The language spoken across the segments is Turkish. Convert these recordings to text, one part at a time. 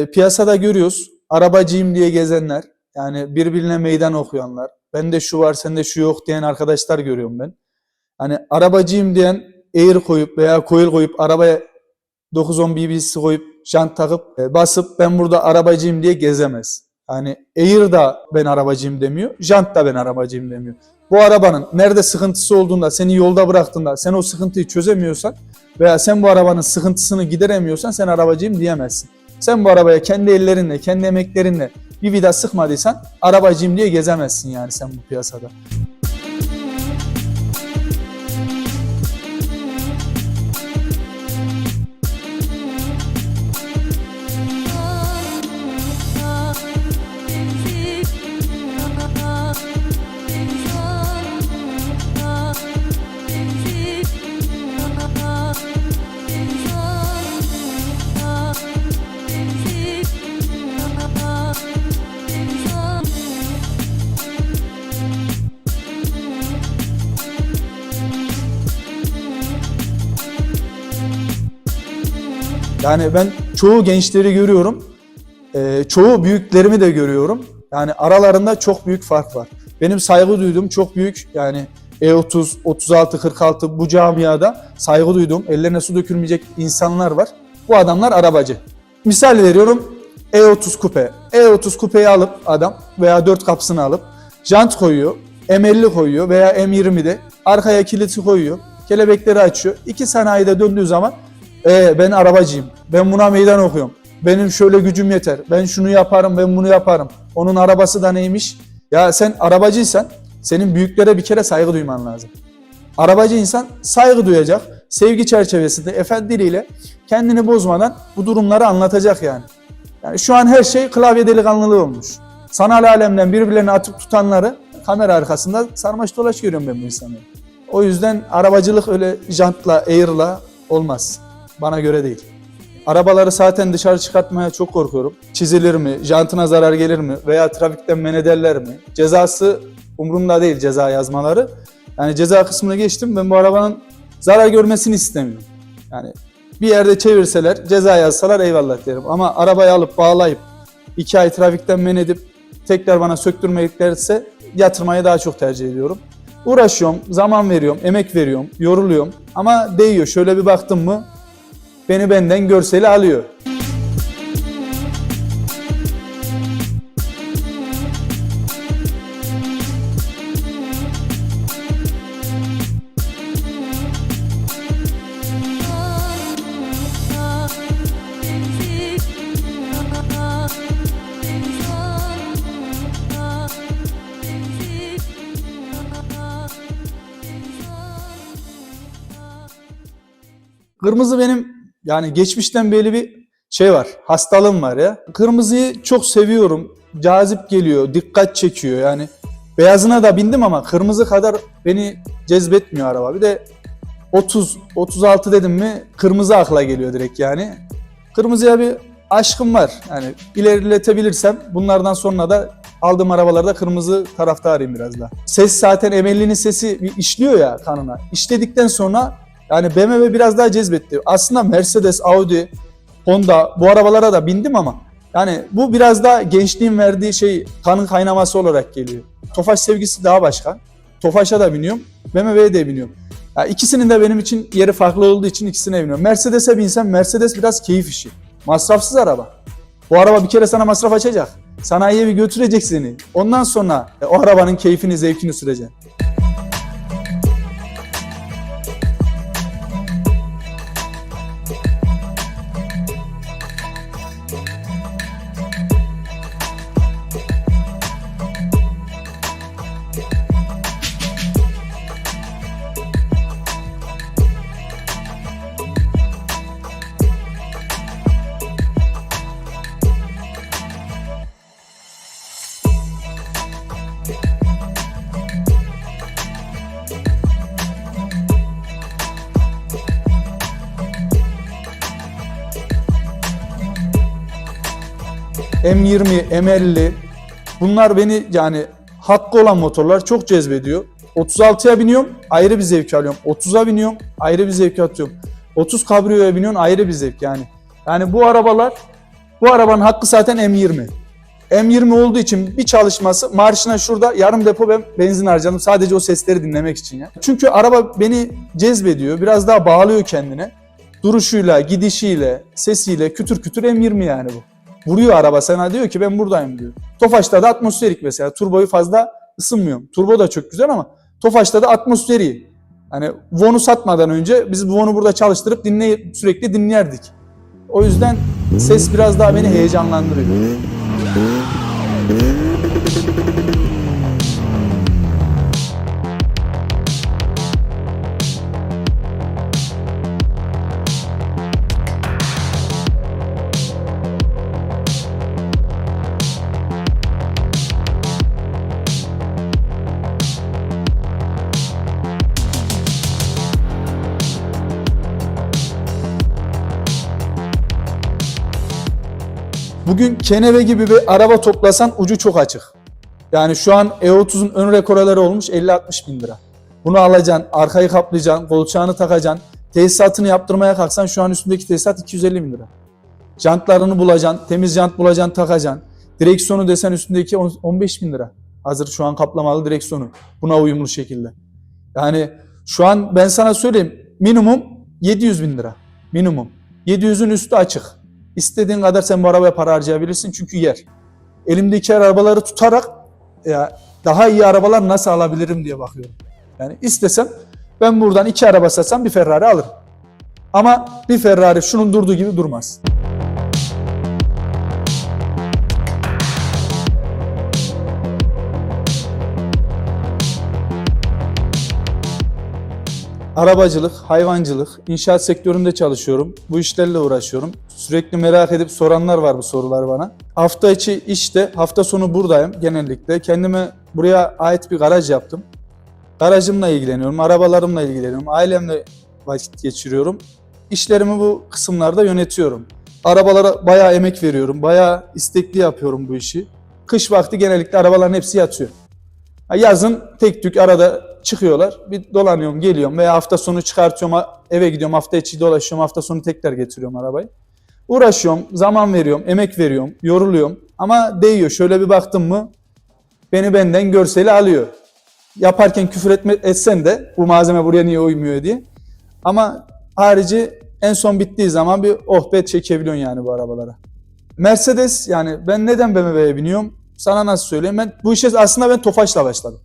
E, Piyasada görüyoruz. Arabacıyım diye gezenler. Yani birbirine meydan okuyanlar. Bende şu var sende şu yok diyen arkadaşlar görüyorum ben. Hani arabacıyım diyen air koyup veya coil koyup arabaya 910 BB'si koyup jant takıp e, basıp ben burada arabacıyım diye gezemez. Yani air da ben arabacıyım demiyor. Jant da ben arabacıyım demiyor. Bu arabanın nerede sıkıntısı olduğunda seni yolda bıraktığında sen o sıkıntıyı çözemiyorsan veya sen bu arabanın sıkıntısını gideremiyorsan sen arabacıyım diyemezsin. Sen bu arabaya kendi ellerinle, kendi emeklerinle bir vida sıkmadıysan arabacıyım diye gezemezsin yani sen bu piyasada. Yani ben çoğu gençleri görüyorum. Ee, çoğu büyüklerimi de görüyorum. Yani aralarında çok büyük fark var. Benim saygı duyduğum çok büyük yani E30, 36, 46 bu camiada saygı duyduğum, ellerine su dökülmeyecek insanlar var. Bu adamlar arabacı. Misal veriyorum E30 kupe. E30 kupeyi alıp adam veya 4 kapısını alıp jant koyuyor, M50 koyuyor veya M20'de arkaya kiliti koyuyor, kelebekleri açıyor. İki sanayide döndüğü zaman e, ben arabacıyım. Ben buna meydan okuyorum. Benim şöyle gücüm yeter. Ben şunu yaparım, ben bunu yaparım. Onun arabası da neymiş? Ya sen arabacıysan senin büyüklere bir kere saygı duyman lazım. Arabacı insan saygı duyacak. Sevgi çerçevesinde efendi diliyle kendini bozmadan bu durumları anlatacak yani. Yani şu an her şey klavye delikanlılığı olmuş. Sanal alemden birbirlerine atıp tutanları kamera arkasında sarmaş dolaş görüyorum ben bu insanları. O yüzden arabacılık öyle jantla, air'la olmaz. Bana göre değil. Arabaları zaten dışarı çıkartmaya çok korkuyorum. Çizilir mi, jantına zarar gelir mi veya trafikten men ederler mi? Cezası umurumda değil ceza yazmaları. Yani ceza kısmını geçtim ben bu arabanın zarar görmesini istemiyorum. Yani bir yerde çevirseler, ceza yazsalar eyvallah derim. Ama arabayı alıp bağlayıp iki ay trafikten men edip tekrar bana söktürmeklerse yatırmayı daha çok tercih ediyorum. Uğraşıyorum, zaman veriyorum, emek veriyorum, yoruluyorum ama değiyor. Şöyle bir baktım mı beni benden görseli alıyor. Kırmızı benim yani geçmişten beri bir şey var, hastalığım var ya. Kırmızıyı çok seviyorum, cazip geliyor, dikkat çekiyor yani. Beyazına da bindim ama kırmızı kadar beni cezbetmiyor araba. Bir de 30, 36 dedim mi kırmızı akla geliyor direkt yani. Kırmızıya bir aşkım var. Yani ilerletebilirsem bunlardan sonra da aldığım arabalarda kırmızı taraftarıyım biraz da. Ses zaten M50'nin sesi işliyor ya kanına. İşledikten sonra yani BMW biraz daha cezbetti. Aslında Mercedes, Audi, Honda bu arabalara da bindim ama yani bu biraz daha gençliğin verdiği şey kanın kaynaması olarak geliyor. Tofaş sevgisi daha başka. Tofaş'a da biniyorum, BMW'ye de biniyorum. Ya ikisinin de benim için yeri farklı olduğu için ikisine biniyorum. Mercedes'e binsem Mercedes biraz keyif işi. Masrafsız araba. Bu araba bir kere sana masraf açacak. Sanayiye bir götürecek seni. Ondan sonra e, o arabanın keyfini, zevkini süreceksin. M20, M50 bunlar beni yani hakkı olan motorlar çok cezbediyor. 36'ya biniyorum ayrı bir zevk alıyorum. 30'a biniyorum ayrı bir zevk atıyorum. 30 kabriyoya biniyorsun ayrı bir zevk yani. Yani bu arabalar Bu arabanın hakkı zaten M20. M20 olduğu için bir çalışması marşına şurada yarım depo ben benzin harcadım sadece o sesleri dinlemek için ya. Çünkü araba beni cezbediyor, biraz daha bağlıyor kendine. Duruşuyla, gidişiyle, sesiyle kütür kütür M20 yani bu. Vuruyor araba sana diyor ki ben buradayım diyor. Tofaş'ta da atmosferik mesela. Turboyu fazla ısınmıyorum. Turbo da çok güzel ama Tofaş'ta da atmosferi. Hani Von'u satmadan önce biz bu Von'u burada çalıştırıp dinley sürekli dinlerdik. O yüzden ses biraz daha beni heyecanlandırıyor. Bugün Keneve gibi bir araba toplasan ucu çok açık. Yani şu an E30'un ön rekoraları olmuş 50-60 bin lira. Bunu alacaksın, arkayı kaplayacaksın, kolçağını takacaksın. Tesisatını yaptırmaya kalksan şu an üstündeki tesisat 250 bin lira. Jantlarını bulacaksın, temiz jant bulacaksın, takacaksın. Direksiyonu desen üstündeki 10 15 bin lira. Hazır şu an kaplamalı direksiyonu. Buna uyumlu şekilde. Yani şu an ben sana söyleyeyim minimum 700 bin lira. Minimum. 700'ün üstü açık. İstediğin kadar sen bu arabaya para harcayabilirsin çünkü yer. Elimdeki arabaları tutarak ya daha iyi arabalar nasıl alabilirim diye bakıyorum. Yani istesem ben buradan iki araba satsam bir Ferrari alırım. Ama bir Ferrari şunun durduğu gibi durmaz. Arabacılık, hayvancılık, inşaat sektöründe çalışıyorum. Bu işlerle uğraşıyorum. Sürekli merak edip soranlar var bu sorular bana. Hafta içi işte, hafta sonu buradayım genellikle. Kendime buraya ait bir garaj yaptım. Garajımla ilgileniyorum, arabalarımla ilgileniyorum, ailemle vakit geçiriyorum. İşlerimi bu kısımlarda yönetiyorum. Arabalara bayağı emek veriyorum, bayağı istekli yapıyorum bu işi. Kış vakti genellikle arabaların hepsi yatıyor. Yazın tek tük arada çıkıyorlar. Bir dolanıyorum, geliyorum veya hafta sonu çıkartıyorum, eve gidiyorum, hafta içi dolaşıyorum, hafta sonu tekrar getiriyorum arabayı. Uğraşıyorum, zaman veriyorum, emek veriyorum, yoruluyorum ama değiyor. Şöyle bir baktım mı beni benden görseli alıyor. Yaparken küfür etme, etsen de bu malzeme buraya niye uymuyor diye. Ama harici en son bittiği zaman bir oh be çekebiliyorsun yani bu arabalara. Mercedes yani ben neden BMW'ye biniyorum? Sana nasıl söyleyeyim? Ben bu işe aslında ben Tofaş'la başladım.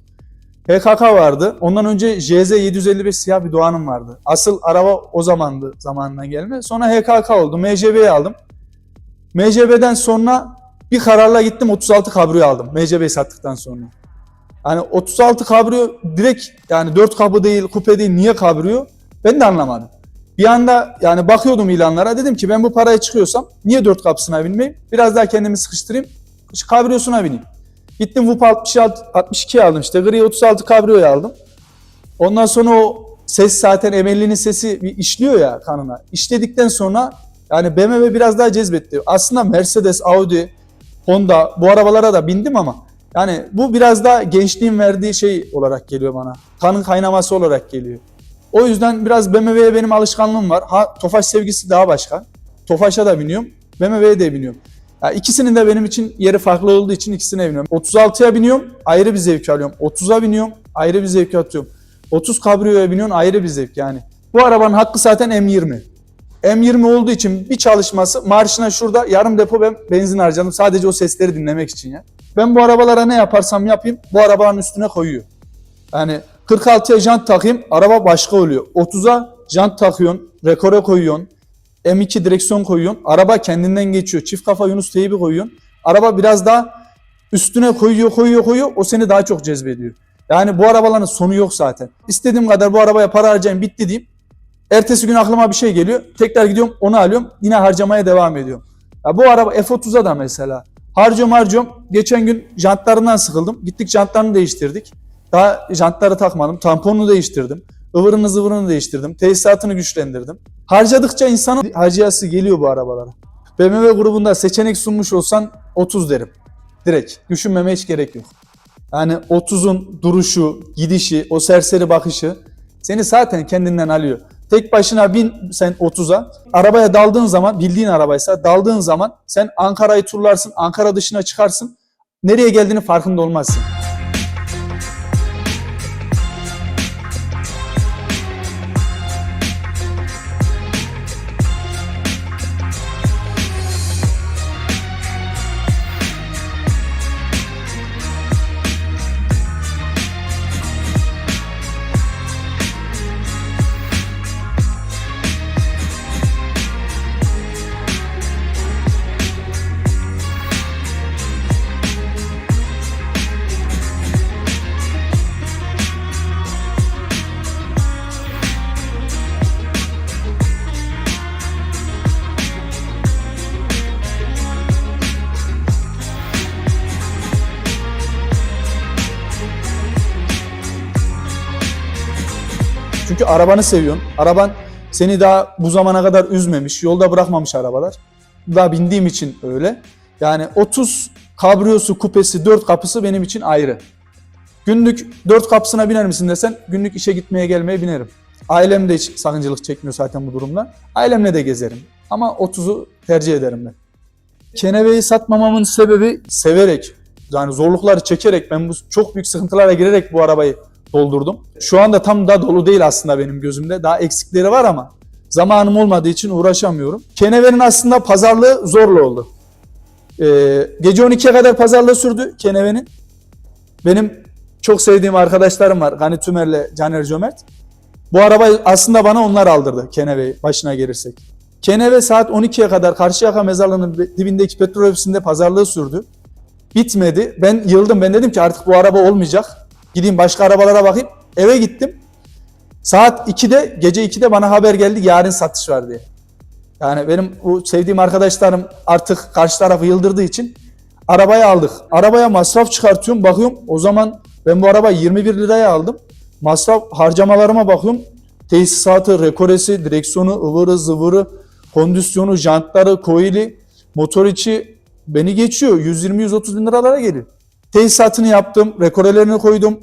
HKK vardı. Ondan önce JZ 755 siyah bir Doğan'ım vardı. Asıl araba o zamandı zamanından gelme. Sonra HKK oldu. MCB'yi aldım. MCB'den sonra bir kararla gittim 36 kabrio aldım. MCB'yi sattıktan sonra. Hani 36 kabrio direkt yani 4 kapı değil, kupe değil niye kabrio? Ben de anlamadım. Bir anda yani bakıyordum ilanlara dedim ki ben bu paraya çıkıyorsam niye 4 kapısına binmeyeyim? Biraz daha kendimi sıkıştırayım. Kabriosuna bineyim. Gittim VUP 66, 62 aldım işte. Gri 36 kabriyoyu aldım. Ondan sonra o ses zaten emellinin sesi bir işliyor ya kanına. İşledikten sonra yani BMW biraz daha cezbetti. Aslında Mercedes, Audi, Honda bu arabalara da bindim ama yani bu biraz daha gençliğin verdiği şey olarak geliyor bana. Kanın kaynaması olarak geliyor. O yüzden biraz BMW'ye benim alışkanlığım var. Ha Tofaş sevgisi daha başka. Tofaş'a da biniyorum. BMW'ye de biniyorum. Ya ikisinin de benim için yeri farklı olduğu için ikisine biniyorum. 36'ya biniyorum, ayrı bir zevk alıyorum. 30'a biniyorum, ayrı bir zevk atıyorum. 30 kabriyoya biniyorsun, ayrı bir zevk yani. Bu arabanın hakkı zaten M20. M20 olduğu için bir çalışması marşına şurada yarım depo ben benzin harcadım sadece o sesleri dinlemek için ya. Ben bu arabalara ne yaparsam yapayım bu arabanın üstüne koyuyor. Yani 46'ya jant takayım araba başka oluyor. 30'a jant takıyorsun, rekora koyuyorsun. M2 direksiyon koyuyorsun. Araba kendinden geçiyor. Çift kafa Yunus teybi koyuyorsun. Araba biraz daha üstüne koyuyor, koyuyor, koyuyor. O seni daha çok cezbediyor. Yani bu arabaların sonu yok zaten. İstediğim kadar bu arabaya para harcayayım bitti diyeyim. Ertesi gün aklıma bir şey geliyor. Tekrar gidiyorum onu alıyorum. Yine harcamaya devam ediyorum. Ya bu araba F30'a da mesela. Harcıyorum harcıyorum. Geçen gün jantlarından sıkıldım. Gittik jantlarını değiştirdik. Daha jantları takmadım. Tamponunu değiştirdim. Ivırını zıvırını değiştirdim. Tesisatını güçlendirdim. Harcadıkça insanın harcayası geliyor bu arabalara. BMW grubunda seçenek sunmuş olsan 30 derim. Direkt. Düşünmeme hiç gerek yok. Yani 30'un duruşu, gidişi, o serseri bakışı seni zaten kendinden alıyor. Tek başına bin sen 30'a. Arabaya daldığın zaman bildiğin arabaysa daldığın zaman sen Ankara'yı turlarsın. Ankara dışına çıkarsın. Nereye geldiğini farkında olmazsın. Çünkü arabanı seviyorsun. Araban seni daha bu zamana kadar üzmemiş, yolda bırakmamış arabalar. Daha bindiğim için öyle. Yani 30 kabriyosu, kupesi, 4 kapısı benim için ayrı. Günlük 4 kapısına biner misin desen günlük işe gitmeye gelmeye binerim. Ailem de hiç sakıncılık çekmiyor zaten bu durumda. Ailemle de gezerim. Ama 30'u tercih ederim ben. Keneveyi satmamamın sebebi severek, yani zorlukları çekerek ben bu çok büyük sıkıntılara girerek bu arabayı doldurdum. Şu anda tam da dolu değil aslında benim gözümde. Daha eksikleri var ama zamanım olmadığı için uğraşamıyorum. Kenevenin aslında pazarlığı zorlu oldu. Ee, gece 12'ye kadar pazarlığı sürdü Keneve'nin. Benim çok sevdiğim arkadaşlarım var. Gani Tümer'le Caner Cömert. Bu arabayı aslında bana onlar aldırdı Keneve'yi başına gelirsek. Keneve saat 12'ye kadar Karşıyaka mezarlığının dibindeki petrol ofisinde pazarlığı sürdü. Bitmedi. Ben yıldım. Ben dedim ki artık bu araba olmayacak. Gideyim başka arabalara bakayım. Eve gittim. Saat 2'de, gece 2'de bana haber geldi yarın satış var diye. Yani benim bu sevdiğim arkadaşlarım artık karşı tarafı yıldırdığı için arabayı aldık. Arabaya masraf çıkartıyorum. Bakıyorum o zaman ben bu arabayı 21 liraya aldım. Masraf harcamalarıma bakıyorum. Tesisatı, rekoresi, direksiyonu, ıvırı, zıvırı, kondisyonu, jantları, koili, motor içi beni geçiyor. 120-130 bin liralara geliyor. Tesisatını yaptım, rekorelerini koydum,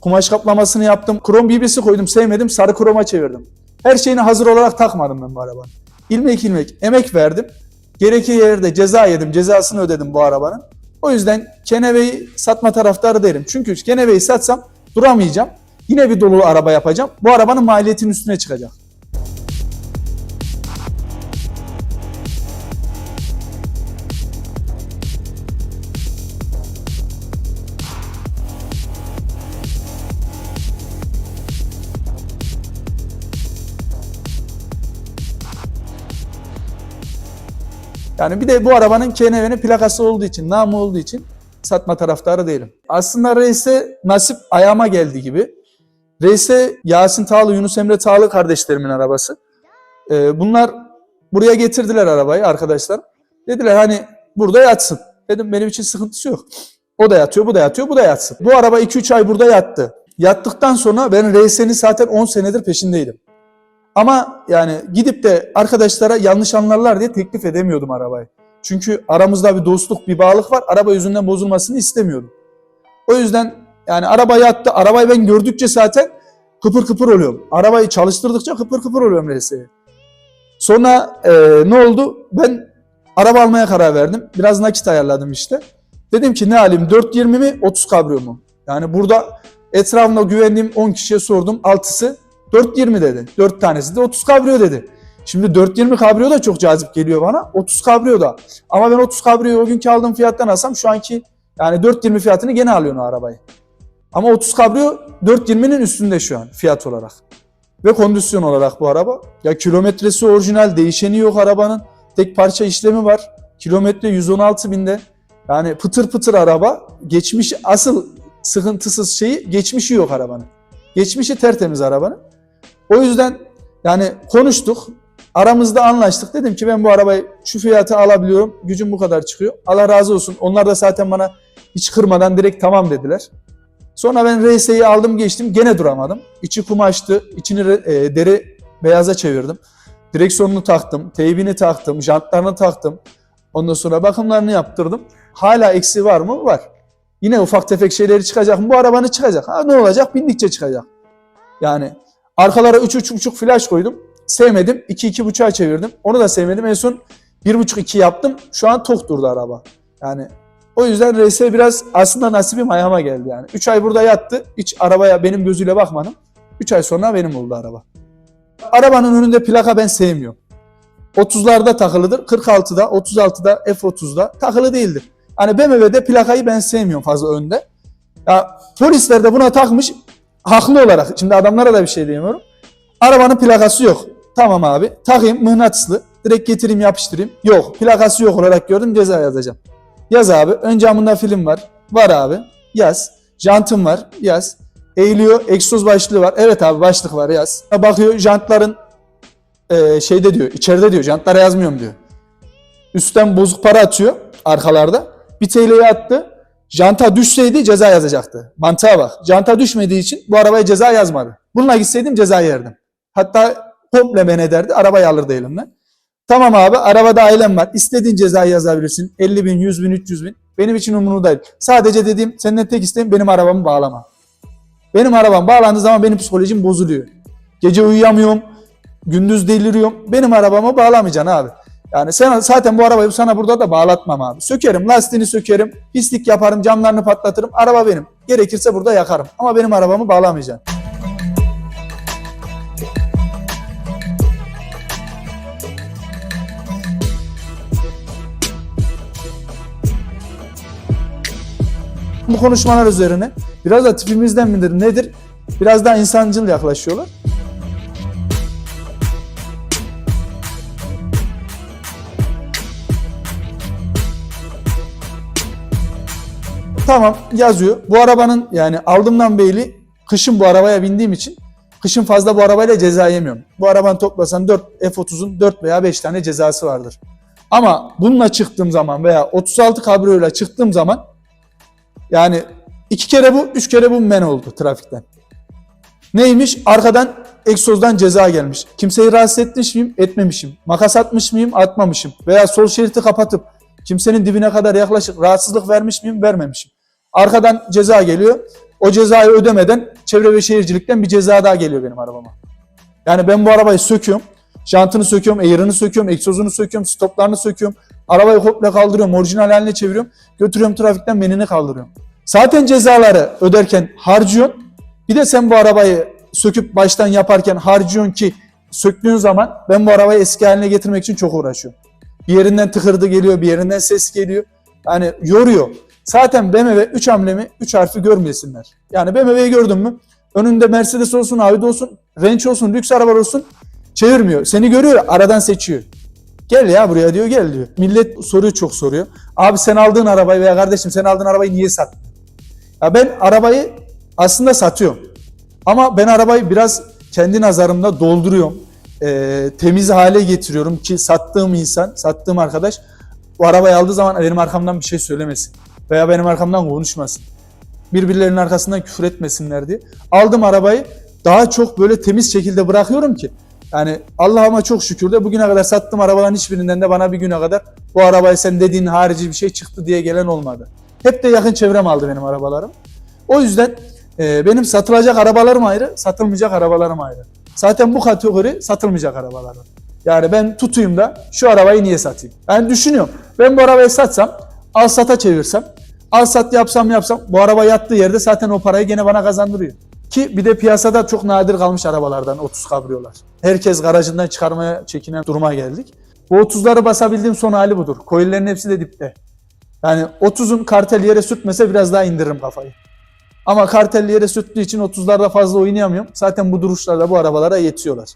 kumaş kaplamasını yaptım, krom BB'si koydum, sevmedim, sarı kroma çevirdim. Her şeyini hazır olarak takmadım ben bu arabanın. İlmek ilmek emek verdim. Gerekli yerde ceza yedim, cezasını ödedim bu arabanın. O yüzden Keneve'yi satma taraftarı değilim. Çünkü Keneve'yi satsam duramayacağım. Yine bir dolu araba yapacağım. Bu arabanın maliyetinin üstüne çıkacak. Yani bir de bu arabanın KNV'nin plakası olduğu için, namı olduğu için satma taraftarı değilim. Aslında reise nasip ayağıma geldi gibi. Reise Yasin Tağlı, Yunus Emre Tağlı kardeşlerimin arabası. Ee, bunlar buraya getirdiler arabayı arkadaşlar. Dediler hani burada yatsın. Dedim benim için sıkıntısı yok. O da yatıyor, bu da yatıyor, bu da yatsın. Bu araba 2-3 ay burada yattı. Yattıktan sonra ben Reise'nin zaten 10 senedir peşindeydim. Ama yani gidip de arkadaşlara yanlış anlarlar diye teklif edemiyordum arabayı. Çünkü aramızda bir dostluk, bir bağlılık var. Araba yüzünden bozulmasını istemiyordum. O yüzden yani araba yattı. Arabayı ben gördükçe zaten kıpır kıpır oluyorum. Arabayı çalıştırdıkça kıpır kıpır oluyorum RS'ye. Sonra e, ne oldu? Ben araba almaya karar verdim. Biraz nakit ayarladım işte. Dedim ki ne alayım 420 mi 30 kabrio mu? Yani burada etrafımda güvendiğim 10 kişiye sordum. Altısı 420 dedi. 4 tanesi de 30 kabrio dedi. Şimdi 420 kabrio da çok cazip geliyor bana. 30 kabrio da. Ama ben 30 kabrioyu o günkü aldığım fiyattan alsam şu anki yani 420 fiyatını gene alıyorsun o arabayı. Ama 30 kabrio 420'nin üstünde şu an fiyat olarak. Ve kondisyon olarak bu araba. Ya kilometresi orijinal, değişeni yok arabanın. Tek parça işlemi var. Kilometre 116 binde. Yani pıtır pıtır araba. Geçmiş asıl sıkıntısız şeyi geçmişi yok arabanın. Geçmişi tertemiz arabanın. O yüzden yani konuştuk. Aramızda anlaştık. Dedim ki ben bu arabayı şu fiyata alabiliyorum. Gücüm bu kadar çıkıyor. Allah razı olsun. Onlar da zaten bana hiç kırmadan direkt tamam dediler. Sonra ben RS'yi aldım geçtim. Gene duramadım. İçi kumaştı. İçini e, deri beyaza çevirdim. Direksiyonunu taktım. Teybini taktım. Jantlarını taktım. Ondan sonra bakımlarını yaptırdım. Hala eksiği var mı? Var. Yine ufak tefek şeyleri çıkacak mı? Bu arabanın çıkacak. Ha ne olacak? Bindikçe çıkacak. Yani arkalara 3-3.5 flash koydum. sevmedim. 2-2.5'a çevirdim. Onu da sevmedim. En son 1.5-2 yaptım. Şu an tok durdu araba. Yani o yüzden RS biraz aslında nasibim ayağıma geldi yani. 3 ay burada yattı. Hiç arabaya benim gözüyle bakmadım. 3 ay sonra benim oldu araba. Arabanın önünde plaka ben sevmiyorum. 30'larda takılıdır. 46'da, 36'da, F30'da takılı değildir. Hani BMW'de plakayı ben sevmiyorum fazla önde. Ya polisler de buna takmış haklı olarak. Şimdi adamlara da bir şey diyemiyorum. Arabanın plakası yok. Tamam abi. Takayım mıknatıslı. Direkt getireyim yapıştırayım. Yok. Plakası yok olarak gördüm ceza yazacağım. Yaz abi. Ön camında film var. Var abi. Yaz. Jantım var. Yaz. Eğiliyor. Egzoz başlığı var. Evet abi başlık var yaz. Bakıyor jantların e, şeyde diyor. içeride diyor. Jantlara yazmıyorum diyor. Üstten bozuk para atıyor arkalarda. Bir TL'ye attı. Janta düşseydi ceza yazacaktı. Mantığa bak. Janta düşmediği için bu arabaya ceza yazmadı. Bununla gitseydim ceza yerdim. Hatta komple men ederdi. Arabayı alırdı elimden. Tamam abi arabada ailem var. İstediğin cezayı yazabilirsin. 50 bin, 100 bin, 300 bin. Benim için umurumda değil. Sadece dediğim senden tek isteğim benim arabamı bağlama. Benim arabam bağlandığı zaman benim psikolojim bozuluyor. Gece uyuyamıyorum. Gündüz deliriyorum. Benim arabamı bağlamayacaksın abi. Yani sen zaten bu arabayı sana burada da bağlatmam abi. Sökerim, lastiğini sökerim, pislik yaparım, camlarını patlatırım. Araba benim. Gerekirse burada yakarım. Ama benim arabamı bağlamayacaksın. Bu konuşmalar üzerine biraz da tipimizden midir nedir? Biraz daha insancıl yaklaşıyorlar. Tamam yazıyor. Bu arabanın yani aldığımdan beri kışın bu arabaya bindiğim için kışın fazla bu arabayla ceza yemiyorum. Bu arabanı toplasan 4 F30'un 4 veya 5 tane cezası vardır. Ama bununla çıktığım zaman veya 36 kabriyoyla çıktığım zaman yani iki kere bu, üç kere bu men oldu trafikten. Neymiş? Arkadan egzozdan ceza gelmiş. Kimseyi rahatsız etmiş miyim? Etmemişim. Makas atmış mıyım? Atmamışım. Veya sol şeridi kapatıp kimsenin dibine kadar yaklaşık rahatsızlık vermiş miyim? Vermemişim. Arkadan ceza geliyor. O cezayı ödemeden çevre ve şehircilikten bir ceza daha geliyor benim arabama. Yani ben bu arabayı söküyorum. Jantını söküyorum, eğrini söküyorum, egzozunu söküyorum, stoplarını söküyorum. Arabayı komple kaldırıyorum, orijinal haline çeviriyorum. Götürüyorum trafikten menini kaldırıyorum. Zaten cezaları öderken harcıyorsun. Bir de sen bu arabayı söküp baştan yaparken harcıyorsun ki söktüğün zaman ben bu arabayı eski haline getirmek için çok uğraşıyorum. Bir yerinden tıkırdı geliyor, bir yerinden ses geliyor. Yani yoruyor. Zaten BMW 3 hamlemi 3 harfi görmesinler. Yani BMW'yi gördün mü? Önünde Mercedes olsun, Audi olsun, Range olsun, lüks araba olsun çevirmiyor. Seni görüyor, aradan seçiyor. Gel ya buraya diyor, gel diyor. Millet soruyu çok soruyor. Abi sen aldığın arabayı veya kardeşim sen aldığın arabayı niye sattın? Ya ben arabayı aslında satıyorum. Ama ben arabayı biraz kendi nazarımda dolduruyorum. Ee, temiz hale getiriyorum ki sattığım insan, sattığım arkadaş bu arabayı aldığı zaman benim arkamdan bir şey söylemesin. Veya benim arkamdan konuşmasın. Birbirlerinin arkasından küfür etmesinler diye. Aldım arabayı daha çok böyle temiz şekilde bırakıyorum ki. Yani Allah'ıma çok şükür de bugüne kadar sattığım arabaların hiçbirinden de bana bir güne kadar bu arabayı sen dediğin harici bir şey çıktı diye gelen olmadı. Hep de yakın çevrem aldı benim arabalarım. O yüzden e, benim satılacak arabalarım ayrı, satılmayacak arabalarım ayrı. Zaten bu kategori satılmayacak arabalar. Yani ben tutayım da şu arabayı niye satayım? Ben düşünüyorum. Ben bu arabayı satsam, al sata çevirsem, al sat yapsam yapsam bu araba yattığı yerde zaten o parayı gene bana kazandırıyor. Ki bir de piyasada çok nadir kalmış arabalardan 30 kabriyolar. Herkes garajından çıkarmaya çekinen duruma geldik. Bu 30'ları basabildiğim son hali budur. Coil'lerin hepsi de dipte. Yani 30'un kartel yere sürtmese biraz daha indiririm kafayı. Ama kartelli yere sürttüğü için 30'larda fazla oynayamıyorum. Zaten bu duruşlarda bu arabalara yetiyorlar.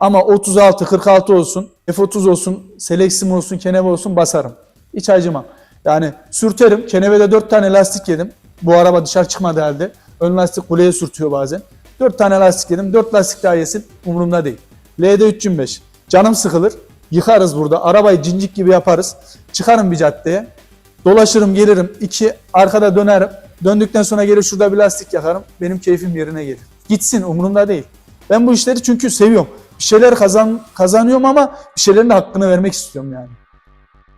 Ama 36, 46 olsun, F30 olsun, Selexim olsun, Keneve olsun basarım. Hiç acımam. Yani sürterim. Kenevede 4 tane lastik yedim. Bu araba dışarı çıkmadı halde. Ön lastik kuleye sürtüyor bazen. 4 tane lastik yedim. 4 lastik daha yesin. Umurumda değil. LD 325. Canım sıkılır. Yıkarız burada. Arabayı cincik gibi yaparız. Çıkarım bir caddeye. Dolaşırım gelirim. iki arkada dönerim. Döndükten sonra gelir şurada bir lastik yakarım. Benim keyfim yerine gelir. Gitsin umurumda değil. Ben bu işleri çünkü seviyorum. Bir şeyler kazan, kazanıyorum ama bir şeylerin de hakkını vermek istiyorum yani.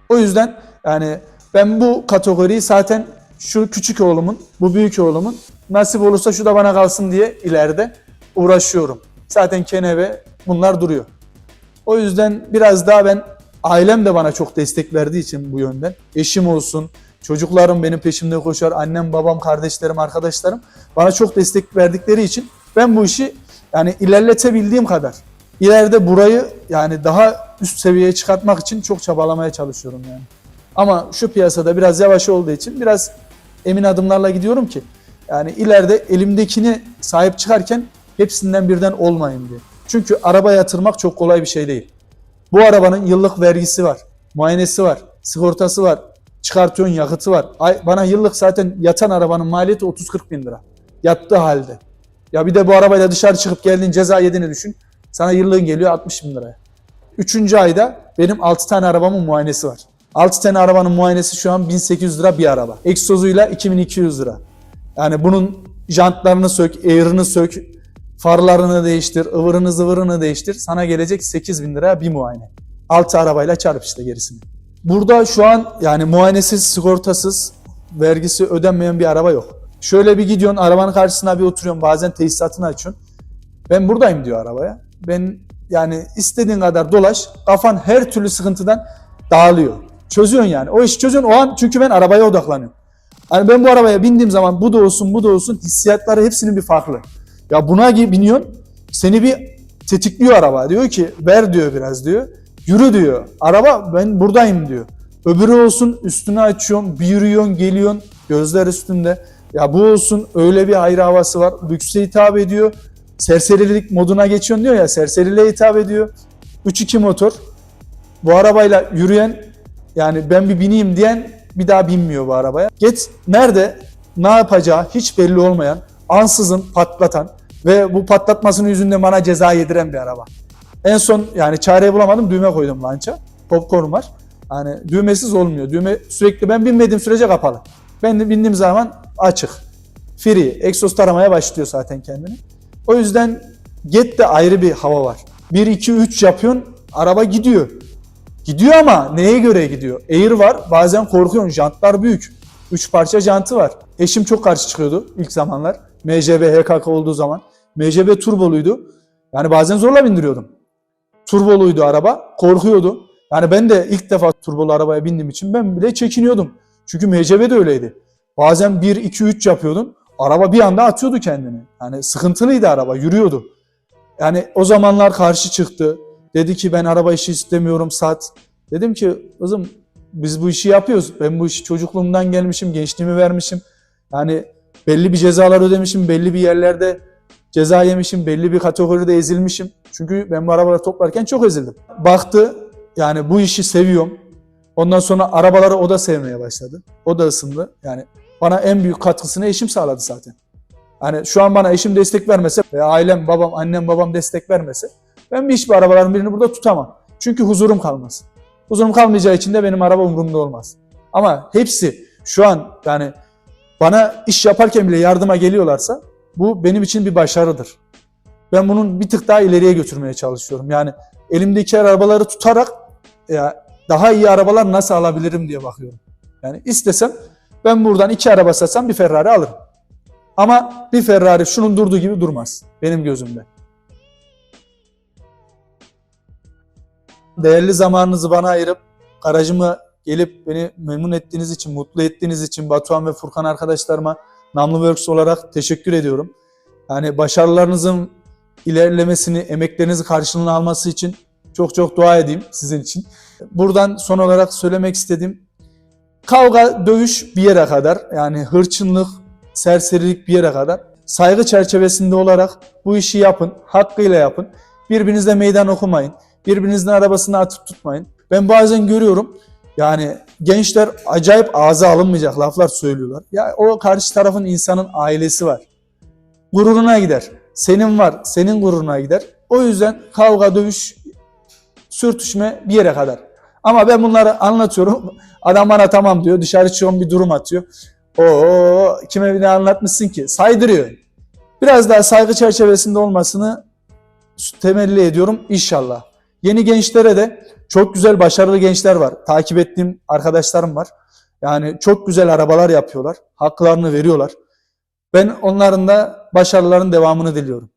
O yüzden yani ben bu kategoriyi zaten şu küçük oğlumun, bu büyük oğlumun nasip olursa şu da bana kalsın diye ileride uğraşıyorum. Zaten keneve bunlar duruyor. O yüzden biraz daha ben ailem de bana çok destek verdiği için bu yönden. Eşim olsun, çocuklarım benim peşimde koşar, annem, babam, kardeşlerim, arkadaşlarım bana çok destek verdikleri için ben bu işi yani ilerletebildiğim kadar ileride burayı yani daha üst seviyeye çıkartmak için çok çabalamaya çalışıyorum yani. Ama şu piyasada biraz yavaş olduğu için biraz emin adımlarla gidiyorum ki yani ileride elimdekini sahip çıkarken hepsinden birden olmayayım diye. Çünkü araba yatırmak çok kolay bir şey değil. Bu arabanın yıllık vergisi var, muayenesi var, sigortası var, çıkartıyorsun yakıtı var. Ay, bana yıllık zaten yatan arabanın maliyeti 30-40 bin lira. Yattığı halde. Ya bir de bu arabayla dışarı çıkıp geldiğin ceza yediğini düşün. Sana yıllığın geliyor 60 bin liraya. Üçüncü ayda benim 6 tane arabamın muayenesi var. 6 tane arabanın muayenesi şu an 1800 lira bir araba. Egzozuyla 2200 lira. Yani bunun jantlarını sök, air'ını sök, farlarını değiştir, ıvırını zıvırını değiştir. Sana gelecek 8000 lira bir muayene. 6 arabayla çarp işte gerisini. Burada şu an yani muayenesiz, sigortasız, vergisi ödenmeyen bir araba yok. Şöyle bir gidiyorsun arabanın karşısına bir oturuyorsun bazen tesisatını açıyorsun. Ben buradayım diyor arabaya. Ben yani istediğin kadar dolaş kafan her türlü sıkıntıdan dağılıyor. Çözüyorsun yani. O işi çözüyorsun o an çünkü ben arabaya odaklanıyorum. Hani ben bu arabaya bindiğim zaman bu da olsun bu da olsun hissiyatları hepsinin bir farklı. Ya buna biniyorsun seni bir tetikliyor araba. Diyor ki ver diyor biraz diyor. Yürü diyor. Araba ben buradayım diyor. Öbürü olsun üstünü açıyorsun, bir yürüyorsun, geliyorsun, gözler üstünde. Ya bu olsun öyle bir ayrı havası var. Lükse hitap ediyor. Serserilik moduna geçiyorsun diyor ya, serseriliğe hitap ediyor. 3.2 motor. Bu arabayla yürüyen yani ben bir bineyim diyen bir daha binmiyor bu arabaya. Get nerede ne yapacağı hiç belli olmayan, ansızın patlatan ve bu patlatmasının yüzünden bana ceza yediren bir araba. En son yani çareyi bulamadım düğme koydum lança. Popcorn var. Yani düğmesiz olmuyor. Düğme sürekli ben binmediğim sürece kapalı. Ben de bindiğim zaman açık. Free. Egzoz taramaya başlıyor zaten kendini. O yüzden Get de ayrı bir hava var. 1 2 3 yapıyorsun araba gidiyor. Gidiyor ama neye göre gidiyor? Air var bazen korkuyorsun jantlar büyük. 3 parça jantı var. Eşim çok karşı çıkıyordu ilk zamanlar. MJB HKK olduğu zaman. MJB turboluydu. Yani bazen zorla bindiriyordum. Turboluydu araba. Korkuyordu. Yani ben de ilk defa turbolu arabaya bindiğim için ben bile çekiniyordum. Çünkü MCB de öyleydi. Bazen 1, 2, 3 yapıyordun. Araba bir anda atıyordu kendini. Yani sıkıntılıydı araba, yürüyordu. Yani o zamanlar karşı çıktı. Dedi ki ben araba işi istemiyorum sat. Dedim ki kızım biz bu işi yapıyoruz. Ben bu işi çocukluğumdan gelmişim, gençliğimi vermişim. Yani belli bir cezalar ödemişim, belli bir yerlerde ceza yemişim, belli bir kategoride ezilmişim. Çünkü ben bu arabaları toplarken çok ezildim. Baktı yani bu işi seviyorum. Ondan sonra arabaları o da sevmeye başladı. O da ısındı. Yani bana en büyük katkısını eşim sağladı zaten. Hani şu an bana eşim destek vermese ve ailem, babam, annem, babam destek vermese ben bir hiçbir arabaların birini burada tutamam. Çünkü huzurum kalmaz. Huzurum kalmayacağı için de benim araba umurumda olmaz. Ama hepsi şu an yani bana iş yaparken bile yardıma geliyorlarsa bu benim için bir başarıdır. Ben bunun bir tık daha ileriye götürmeye çalışıyorum. Yani elimdeki arabaları tutarak ya daha iyi arabalar nasıl alabilirim diye bakıyorum. Yani istesem ben buradan iki araba satsam bir Ferrari alırım. Ama bir Ferrari şunun durduğu gibi durmaz benim gözümde. Değerli zamanınızı bana ayırıp garajıma gelip beni memnun ettiğiniz için, mutlu ettiğiniz için Batuhan ve Furkan arkadaşlarıma Namlı Works olarak teşekkür ediyorum. Yani başarılarınızın ilerlemesini, emeklerinizin karşılığını alması için çok çok dua edeyim sizin için. Buradan son olarak söylemek istediğim kavga, dövüş bir yere kadar yani hırçınlık, serserilik bir yere kadar saygı çerçevesinde olarak bu işi yapın, hakkıyla yapın. Birbirinizle meydan okumayın. Birbirinizin arabasını atıp tutmayın. Ben bazen görüyorum yani gençler acayip ağza alınmayacak laflar söylüyorlar. Ya o karşı tarafın insanın ailesi var. Gururuna gider. Senin var, senin gururuna gider. O yüzden kavga, dövüş, sürtüşme bir yere kadar. Ama ben bunları anlatıyorum. Adam bana tamam diyor. Dışarı çıkıyorum bir durum atıyor. Oo kime bir de anlatmışsın ki? Saydırıyor. Biraz daha saygı çerçevesinde olmasını temelli ediyorum inşallah. Yeni gençlere de çok güzel başarılı gençler var. Takip ettiğim arkadaşlarım var. Yani çok güzel arabalar yapıyorlar. Haklarını veriyorlar. Ben onların da başarıların devamını diliyorum.